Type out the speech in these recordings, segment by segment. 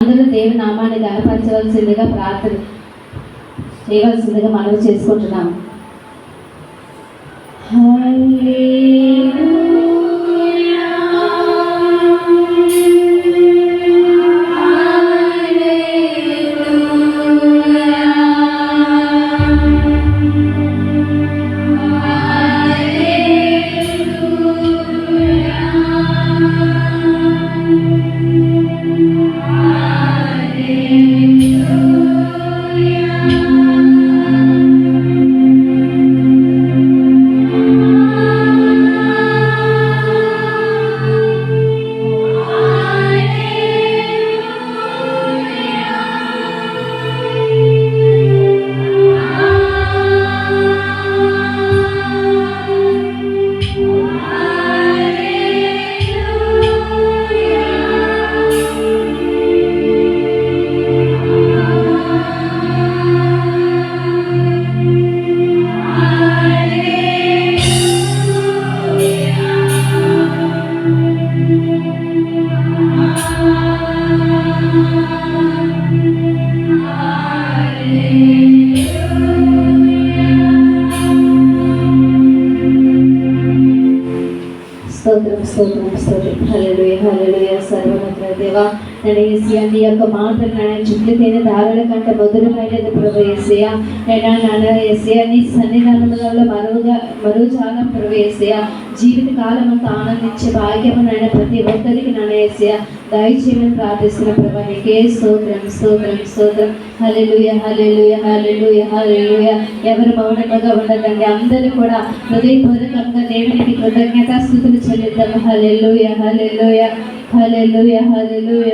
అందరూ దేవి నామాన్ని గనపరచవలసిందిగా ప్రార్థన చేయవలసిందిగా మనవి చేసుకుంటున్నాం దేవా నీ యొక్క మాటలు నాయన చుట్టూ తేనె దారుల కంటే మధురమైనది ప్రభు ఏసియా నేను నాన్న ఏసియా నీ సన్నిధానంలో మరువుగా మరువు చాలా ప్రభు జీవితకాలం అంతా ఆనందించే భాగ్యం నాయన ప్రతి ఒక్కరికి నాన్న దయచేయమని ప్రార్థిస్తున్న ప్రభా నీకే స్తోత్రం స్తోత్రం స్తోత్రం. హలెలుయ హలెలుయ హలెలుయ హలెలుయ ఎవరు మౌనంగా ఉండకండి. అందరూ కూడా హృదయపూర్వకంగా దేవునికి కృతజ్ఞతాస్థుతులు చెల్లిద్దాం హల్లెలూయ హలెలుయ హలెలుయ హలెలుయ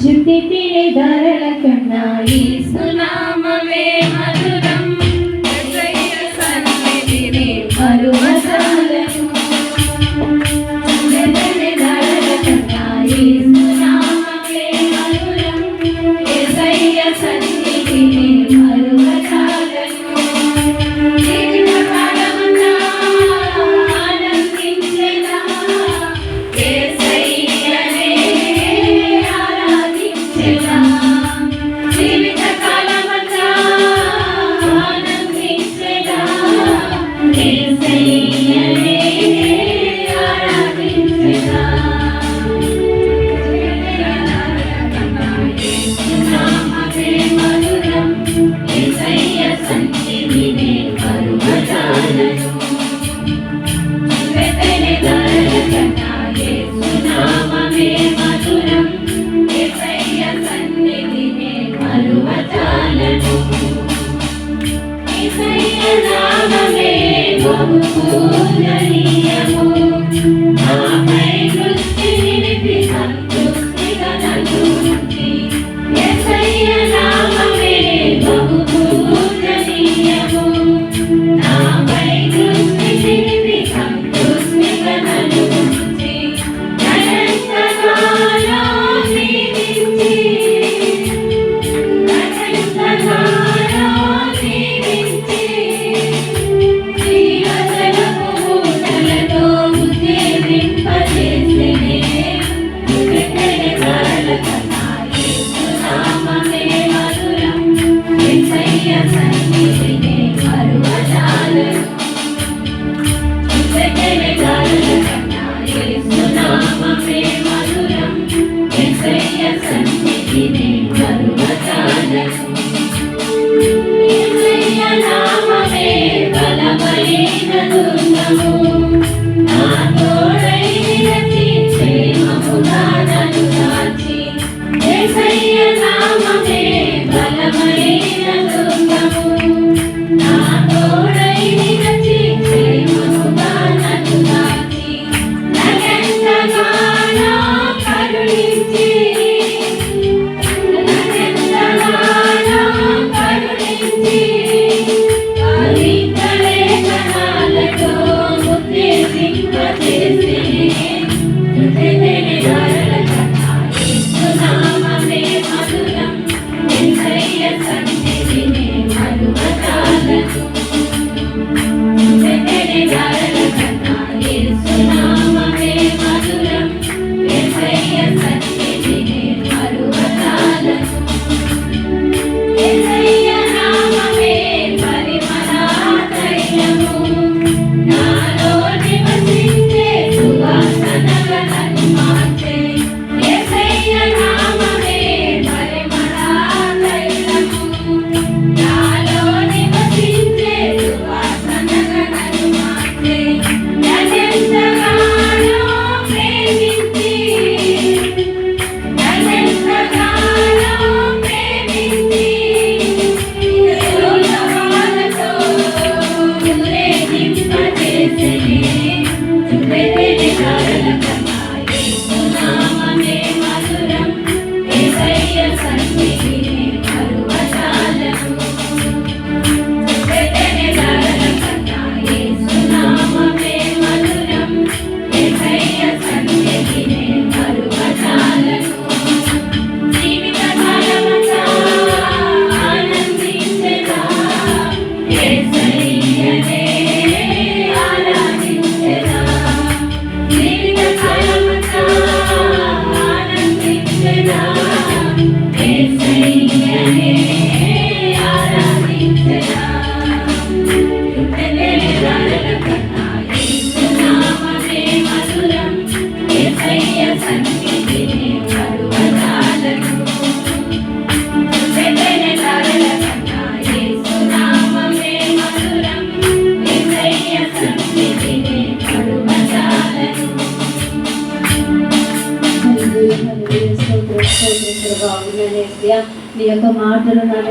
చుట్టి తినే ధరల కన్నా ఈ సునామమే మధురం. నామమే బహు Deus.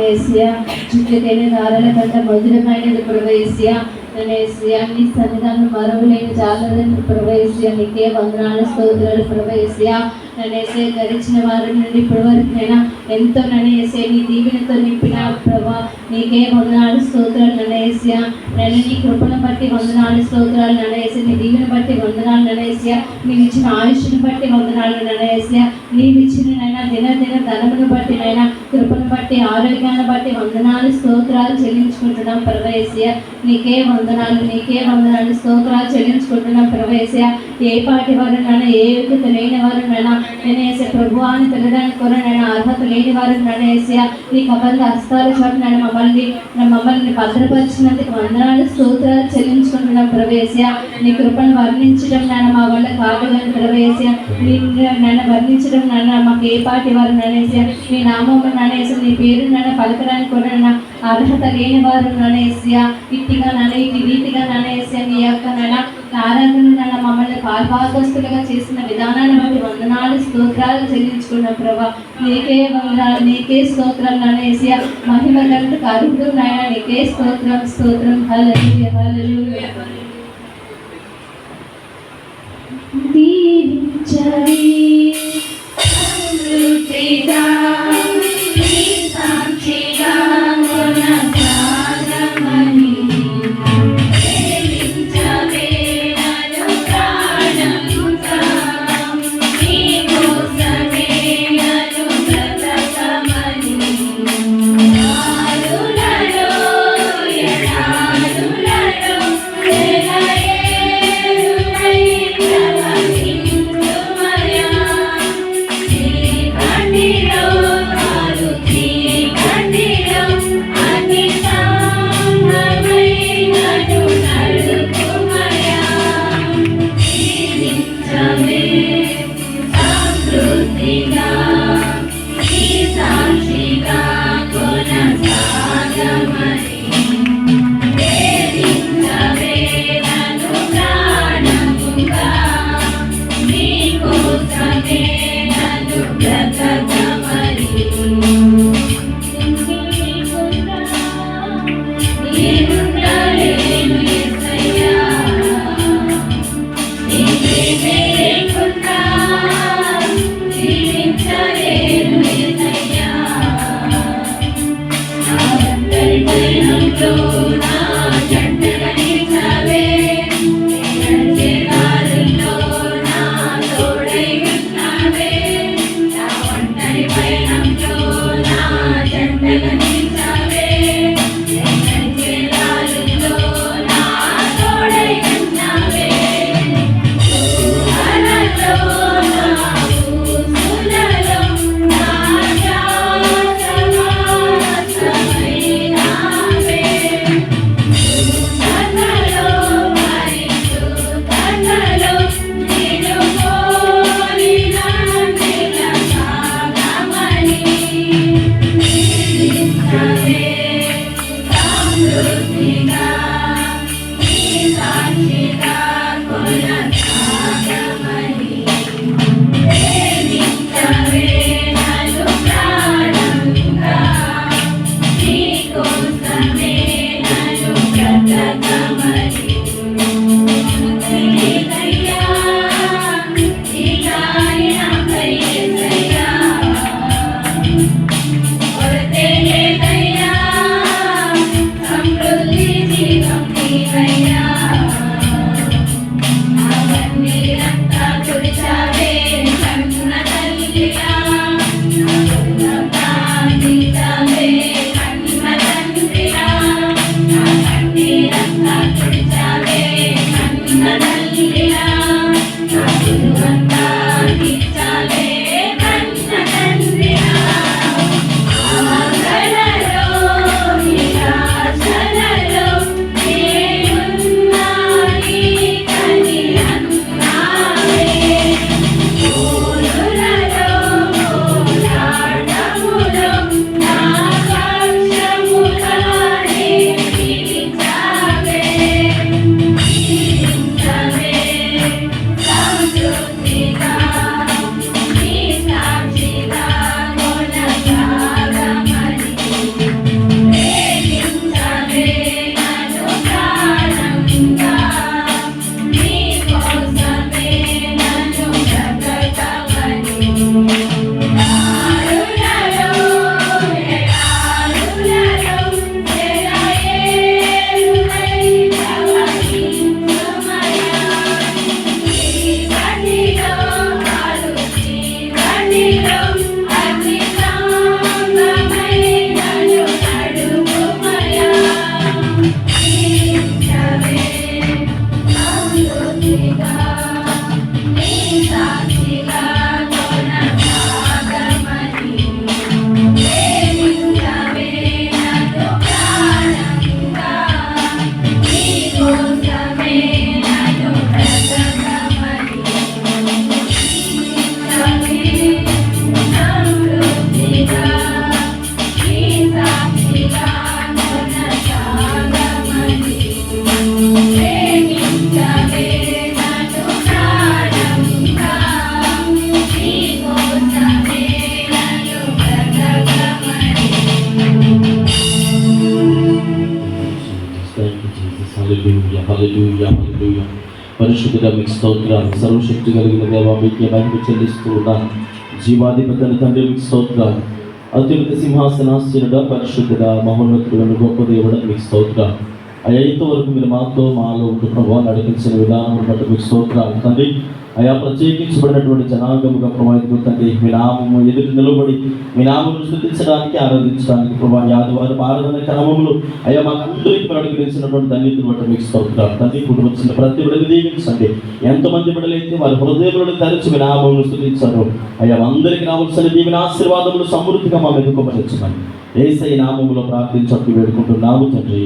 మాటలు నన్ను యేసయ్యా చుట్టూ దారాల కంటే మధురమైనది ప్రభా యేసయ్యా నన్ను నీ సన్నిధానం మరవలేని జాలదని ప్రభా యేసయ్యా నీకే వందనాలు స్తోత్రాలు ప్రభా యేసయ్యా నన్ను వేసే ధరించిన వారి నుండి ఇప్పటి వరకు నైనా ఎంతో నన్ను వేసే నీ దీవెనతో నింపిన ప్రభా నీకే వందనాలు స్తోత్రాలు నన్ను నేను నీ కృపను బట్టి వందనాలు స్తోత్రాలు నన్ను వేసి నీ దీవెన బట్టి వందనాలు నడేసియ నీవు ఇచ్చిన ఆయుష్ను బట్టి వందనాలు నడేసియ నీవు ఇచ్చిన నైనా దిన దిన ధనమును బట్టి నైనా కృపను బట్టి ఆరోగ్యాన్ని బట్టి వందనాలు స్తోత్రాలు చెల్లించుకుంటున్నాం ప్రవేశియా. నీకే వందనాలు నీకే వందనాలు స్తోత్రాలు చెల్లించుకుంటున్నాం ప్రవేశియా. ఏ పాటి వారు నైనా ఏ యోగ్యత లేని వారు నైనా నేను వేసే ప్రభు అని పిల్లడానికి కూడా నేను అర్హత లేని వారు నన్ను నీ కబంధ హస్తాల చోట నైనా మమ్మల్ని మమ్మల్ని భద్రపరిచినందుకు వందనాలు. స్తోత్రాలు చెల్లించుకుంటున్నాం ప్రవేశ నీ కృపను వర్ణించడం నాన్న మా వల్ల కాదు అని ప్రవేశ నీ నన్ను వర్ణించడం నాన్న మాకు ఏ పాటి వారు ననేసి నీ నామం ననేసి నీ పేరు నన్ను పలకడానికి కూడా నన్ను అర్హత లేని వారు నన్నేసా ఇట్టిగా నన్ను ఇటు రీతిగా నన్నేసా నీ యొక్క నన్ను ఆరాధన మమ్మల్ని పాల్భాగస్తులుగా చేసిన విధానాన్ని బట్టి వందనాలు స్తోత్రాలు చెల్లించుకున్న ప్రభా. నీకే వందనాలు నీకే స్తోత్రం అనేసి మహిమ గంటకు అర్హుడు నాయన నీకే స్తోత్రం స్తోత్రం. హల్లెలూయా హల్లెలూయా. దీవించవి. Hallelujah, hallelujah, hallelujah. మీకు స్తోత్రాలు. సర్వశక్తి కలిగిన దేవ మీకు మహిమ చెల్లిస్తూ ఉన్నాను జీవాధిపతుల తండ్రి మీకు స్తోత్రాలు. అత్యున్నత సింహాసనాశనుడ పరిశుద్ధుడ మహోన్నతుడు గొప్ప దేవుడ మీకు స్తోత్రాలు. అయ్యా వరకు మీరు మాతో మాలో ఉంటూ ప్రభావం నడిపించిన విధానం బట్టి మీకు స్తోత్రాలు. తండ్రి అయా ప్రత్యేకించబడినటువంటి జనాంగముగా ప్రభావితం తండ్రి మీ నామము ఎదుటి నిలబడి మీ నామను స్థుతించడానికి ఆరాధించడానికి ప్రభా ఈ ఆదివారం ఆరాధన క్రమములు అయ్యా మాకు అందరికీ మీరు అనుగ్రహించినటువంటి ధన్యతను బట్టి మీకు స్తోత్రాలు. తండ్రి కుటుంబం వచ్చిన ప్రతి బిడ్డని దీవించండి. ఎంతమంది బిడ్డలైతే వారి హృదయములను తరచి మీ నామమును స్థుతించారు అయ్యా అందరికీ రావాల్సిన దీవిన ఆశీర్వాదములు సమృద్ధిగా మా మెదుకోమనిచ్చమని ఏసై నామములో ప్రార్థించట్టు వేడుకుంటున్నాము తండ్రి.